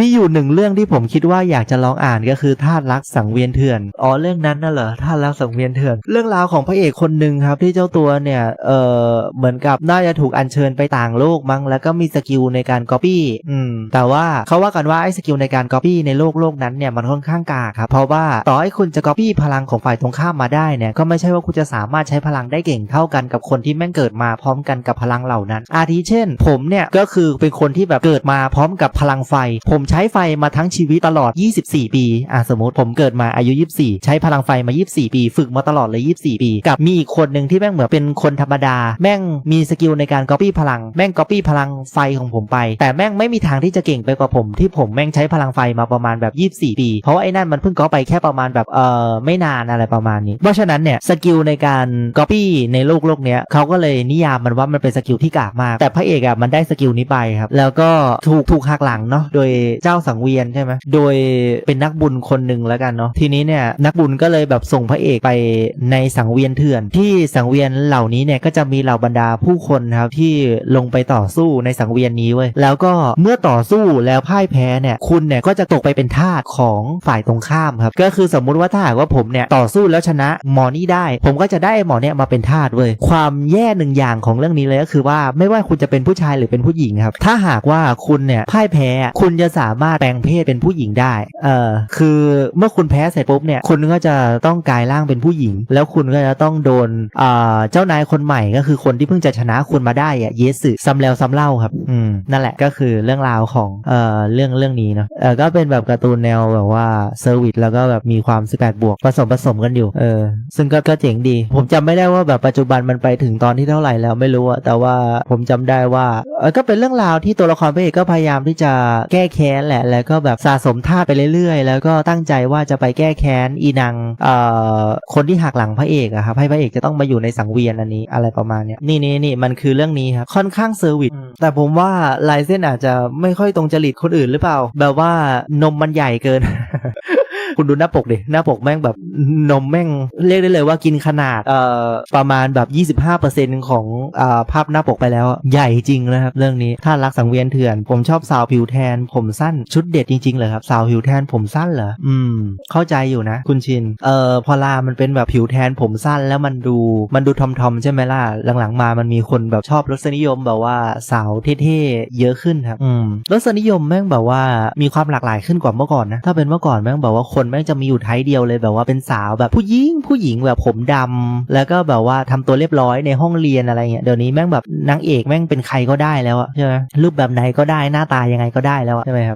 มีอยู่หนึ่งเรื่องที่ผมคิดว่าอยากจะลองอ่านก็คือธารักสังเวียนเถื่อน อ๋อเรื่องนั้นน่ะเหรอธารักสังเวียนเถื่อน เรื่องราวของพระเอกคนหนึ่งครับที่เจ้าตัวเนี่ย เออเหมือนกับน่าจะถูกอัญเชิญไปต่างโลกมั้งแล้วก็มีสกิลในการก๊อปปี้ อืม แต่ว่าเขาว่ากันว่าไอ้สกิลในการก๊อปปี้ในโลกโลกนั้นเนี่ยมันค่อนข้างกากครับ เพราะว่าต่อให้คุณจะก๊อปปี้พลังของฝ่ายตรงข้ามมาได้เนี่ยก็ไม่ใช่ว่าคุณจะสามารถใช้พลังได้เก่งเท่ากันกับคนที่แม่งเกิดมาพร้อมกันกับพลังเหล่านั้น อาทิเช่น ผมเนี่ยก็คือเป็นคนที่แบบเกิดมาพร้อมกับพลังไฟ ผมใช้ไฟมาทั้งชีวิตตลอด 24 ปี อะสมมติผมเกิดมาอายุ 24 ใช้พลังไฟมา 24 ปี ฝึกมาตลอดเลย 24 ปี กับมีอีกคนหนึ่งที่แม่งเหมือนเป็นคนธรรมดา แม่งมีสกิลในการก๊อปปี้พลัง แม่งก๊อปปี้พลังไฟของผมไป แต่แม่งไม่มีทางที่จะเก่งไปกว่าผม ที่ผมแม่งใช้พลังไฟมาประมาณแบบ 24 ปี เพราะว่าไอ้นั่นมันเพิ่งก๊อปไปแค่ประมาณแบบเออไม่นานอะไรประมาณนี้ เพราะฉะนั้นเนี่ยสกิลในการก๊อปปี้ในโลกโลกเนี้ยเขาก็เลยนิยามมันว่ามันเป็นสกิลที่กากมาก แต่พระเอกอะมันได้สกิลนี้ไปครับแล้วก็ถูกถูกหักหลังเนาะโดยเจ้าสังเวียนใช่ไหมโดยเป็นนักบุญคนหนึ่งแล้วกันเนาะทีนี้เนี่ยนักบุญก็เลยแบบส่งพระเอกไปในสังเวียนเถื่อน ที่สังเวียนเหล่านี้เนี่ยก็จะมีเหล่าบรรดาผู้คนครับที่ลงไปต่อสู้ในสังเวียนนี้เว้ยแล้วก็เมื่อต่อสู้แล้วพ่ายแพ้เนี่ยคุณเนี่ยก็จะตกไปเป็นทาสของฝ่ายตรงข้ามครับก็คือสมมุติว่าถ้าหากว่าผมเนี่ยต่อสู้แล้วชนะหมอนี่ได้ ผมก็จะได้หมอเนี่ยมาเป็นทาสเว้ยความแย่หนึ่งอย่างของเรื่องนี้เลยก็คือว่าไม่ว่าคุณจะเป็นผู้ชายหรือเป็นผู้หญิงครับถ้าหากว่าคุณเนี่ยพ่ายแพ้คุณจะสาามารถแปลงเพศเป็นผู้หญิงได้ เออคือเมื่อคุณแพ้เสร็จปุ๊บเนี่ยคุณก็จะต้องกลายร่างเป็นผู้หญิง แล้วคุณก็จะต้องโดนอ่าเจ้านายคนใหม่ก็คือคนที่เพิ่งจะชนะคุณมาได้อะเยสึซ้ำแล้วซ้ำเล่าครับ อืมนั่นแหละก็คือเรื่องราวของเอ่อเรื่องเรื่องนี้เนาะเออก็เป็นแบบการ์ตูนแนวแบบว่าเซอร์วิสแล้วก็แบบมีความ 18 บวกผสมผสมกันอยู่ เออ ซึ่งก็ก็เจ๋งดี ผมจำไม่ได้ว่าแบบปัจจุบันมันไปถึงตอนที่เท่าไหร่แล้วไม่รู้อะแต่ว่าผมจำได้ว่าเออก็เป็นเรื่องราวที่ตัวละครพระเอกก็พยายามที่จะแก้แค้นแหละ แล้วก็แบบสะสมท่าตุไปเรื่อยๆ แล้วก็ตั้งใจว่าจะไปแก้แค้นอีนางเอ่อคนที่หักหลังพระเอกอะครับให้พระเอกจะต้องมาอยู่ในสังเวียนอันนี้อะไรประมาณเนี้ยนี่นี่นี่มันคือเรื่องนี้ครับค่อนข้างเซอร์วิสแต่ผมว่าลายเส้นอาจจะไม่ค่อยตรงจริตคนอื่นหรือเปล่า แบบว่านมมันใหญ่เกิน คุณดูหน้าปกดิหน้าปกแม่งแบบนมแม่งเรียกได้เลยว่ากินขนาดเอ่อประมาณแบบ 25%ของอ่าภาพหน้าปกไปแล้วใหญ่จริงนะครับเรื่องนี้ถ้ารักสังเวียนเถื่อน ผมชอบสาวผิวแทน ผมสั้นชุดเด็ดจริงๆเลยครับสาวผิวแทนผมสั้นเหรออืม เข้าใจอยู่นะ คุณชินเอ่อพอลามันเป็นแบบผิวแทนผมสั้นแล้วมันดูมันดูทอมทอมใช่ไหมล่ะหลังๆมามันมีคนแบบชอบรสนิยมแบบว่าสาวเท่ๆเยอะขึ้นครับอืมรสนิยมแม่งแบบว่ามีความหลากหลายขึ้นกว่าเมื่อก่อนนะถ้าเป็นเมื่อก่อนแม่งแบบว่าคนแม่งจะมีอยู่ไทยเดียวเลยแบบว่าเป็นสาวแบบผู้หญิงผู้หญิงแบบผมดำแล้วก็แบบว่าทำตัวเรียบร้อยในห้องเรียนอะไรเงี้ยเดี๋ยวนี้แม่งแบบนางเอกแม่งเป็นใครก็ได้แล้วอะใช่ไหมรูปแบบไหนก็ได้หน้าตายังไงก็ได้แล้วอะใช่ไหมครับ